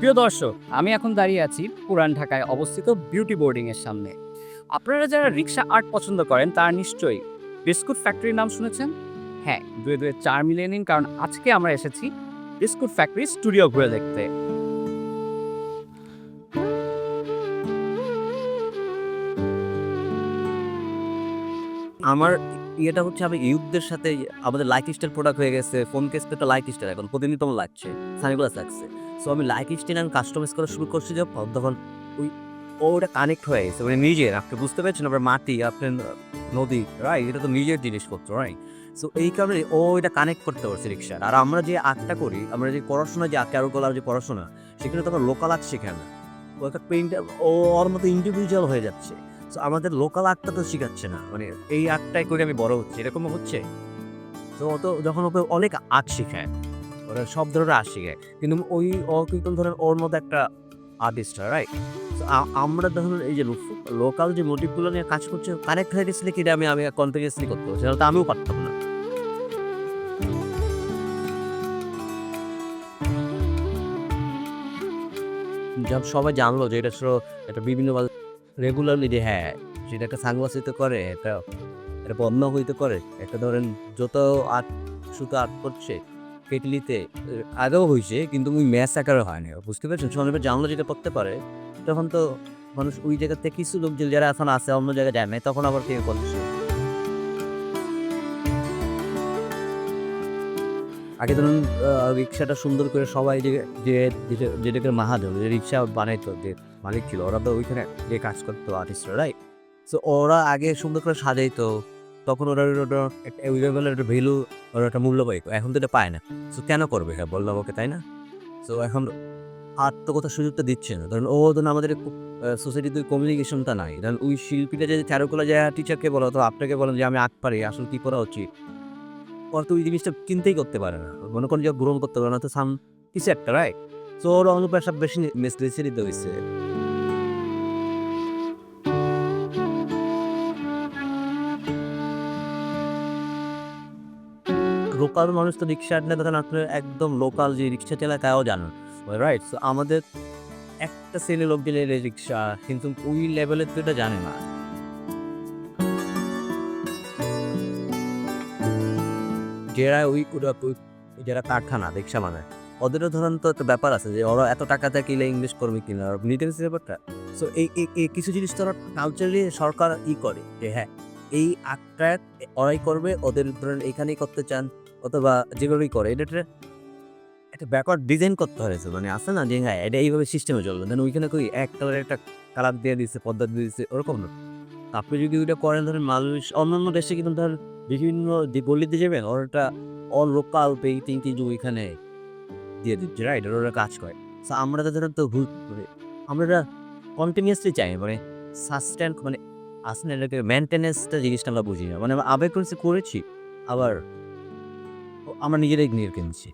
প্রিয় দর্শক, আমি এখন দাঁড়িয়ে আছি পুরান ঢাকায় অবস্থিত বিউটি বোর্ডিং এর সামনে। আপনারা যারা রিক্সা আর্ট পছন্দ করেন, তারা নিশ্চয়ই বিস্কুট ফ্যাক্টরির নাম শুনেছেন? হ্যাঁ দুয়ে দুয়ে চার মিলিয়ে নিন কারণ আজকে আমরা এসেছি বিস্কুট ফ্যাক্টরি স্টুডিও ঘুরে দেখতে। আমার ইয়েটা হচ্ছে, আমি ইউথদের সাথে, আমাদের লাইফ স্টাইল প্রোডাক্ট হয়ে গেছে ফোন কেস তো লাইফ স্টাইল এখন, প্রতিনিয়ত লাগছে সানগ্লাস লাগছে। সো আমি লাইক স্টাইল আমি কাস্টমাইজ করা শুরু করছি যখন তখন ওই ওটা কানেক্ট হয়ে গেছে। মানে নিজের, আপনি বুঝতে পারছেন আপনার মাটি, আপনার নদী রাইট এটা তো নিজের জিনিসপত্র রাইট সো এই কারণে ও এটা কানেক্ট করতে পারছে রিক্সার আর আমরা যে আর্টটা করি, আমরা যে পড়াশোনা যে কারুকলার যে পড়াশোনা, সেখানে তো আমরা লোকাল আর্ট শেখে না ও একটা পেইন্ট ও ওর মতো ইন্ডিভিজুয়াল হয়ে যাচ্ছে। তো আমাদের লোকাল আর্টটা তো শেখাচ্ছে না। মানে এই আর্টটাই করে আমি বড় হচ্ছে। এরকম হচ্ছে? তো ও তো যখন ওকে অনেক আর্ট শেখায়। ওরা সব ধরনের শেখায় কিন্তু ওই কিন্তু ধরেন ওর মতো একটা আর্টিস্ট রাইট আমরা ধরুন এই যে লোকাল যে মোটিভগুলো নিয়ে কাজ করছে কানেক্ট হয়ে গেছিলে কি আমি আমি কন্টিনিউসলি করতে পারছি তো আমিও পারতাম না। যখন সবাই জানলো যে এটা ছিল একটা বিভিন্ন রেগুলারলি যে হ্যাঁ সেটা একটা হইতে করে এটা একটা বন্ধ হইতে করে, একটা ধরেন যত আর্ট শুধু আর্ট করছে কেটলিতে আগেও হয়েছে কিন্তু ওই ম্যাচ আকারে হয়নি বুঝতে পেরেছেন? সবাই জানলো যেটা করতে পারে, তখন তো মানুষ ওই জায়গাতে কিছু লোক যারা এখন আছে, অন্য জায়গায় যায় না তখন আবার কেউ করছে আগে ধরুন রিক্সাটা সুন্দর করে সবাই যে যে যেটা- যেটাকে মাহাজন, যে রিক্সা বানাইতো, যে মালিক ছিল, ওরা তো ওইখানে যে কাজ করতো আর্টিস্টরা রাইট সো ওরা আগে সুন্দর করে সাজাইতো তখন ওরা ওই একটা ভ্যালু ওরা একটা মূল্য পাইতো এখন তো এটা পায় না। সো কেন করবে? হ্যাঁ বললাম ওকে তাই না? সো এখন কোথাও সুযোগটা দিচ্ছে না। কারণ ও ধরুন আমাদের সোসাইটিতে কমিউনিকেশনটা নাই। কারণ ওই শিল্পীটা যে চারুকলা যায় টিচারকে বলো তো আপনাকে বলেন যে, আমি আঁক পারি আসলে কী করা উচিত? ওর তো ওই জিনিসটা চিন্তাই করতে পারে না। মনে করেন যে, গ্রহণ করতে পারে না। তো সাম কিছু একটা রাইট সো ওর অনুপ্রেশা বেশি মিসলিসিত হয়েছে লোকাল মানুষ তো রিক্সা আটলে তখন আপনার একদম লোকাল যে রিক্সা চালায় তাও জানেন রাইট সো আমাদের একটা শ্রেণি লোক গেলে রিক্সা, কিন্তু ওই লেভেলের তো এটা জানে না। যারা ওই যারা কারখানা, রিক্সা মানে ওদেরও ধরেন তো একটা ব্যাপার আছে যে ওরা এত টাকা দিয়ে কিনলে ইংলিশ করবে কিনা নিতে ব্যাপারটা। সো এই কিছু জিনিস তো ওরা কালচারালি সরকার ই করে যে হ্যাঁ এই আটটা ওরাই করবে, ওদের ধরেন এখানেই করতে চান অথবা যেভাবেই করে, এটা একটা- ব্যাকওয়ার্ড ডিজাইন করতে হয়েছে মানে আছে না যে হ্যাঁ এটা এইভাবে সিস্টেমে চলবে। দেন ওইখানে কই এক কালারের একটা কালার দিয়ে দিচ্ছে পদ্মা দিয়ে দিচ্ছে ওরকম না। আপনি যদি ওইটা করেন, ধরেন মানুষ, অন্যান্য দেশে কিন্তু ধর বিভিন্ন গলিতে যাবেন ওরা অল লোকাল পেইন্টিং কিন্তু ওইখানে দিয়ে দিচ্ছে রাইট ওরা কাজ করে। আমরা তো ধরেন তো ভুল মানে আমরা কন্টিনিউয়াসলি চাই মানে সাস্টেন মানে আসলে মেনটেনেন্সটা জিনিসটা আমরা বুঝি না। মানে আবেগ করেছি করেছি, আবার আমরা নিজেরাই নিয়ে কিনছি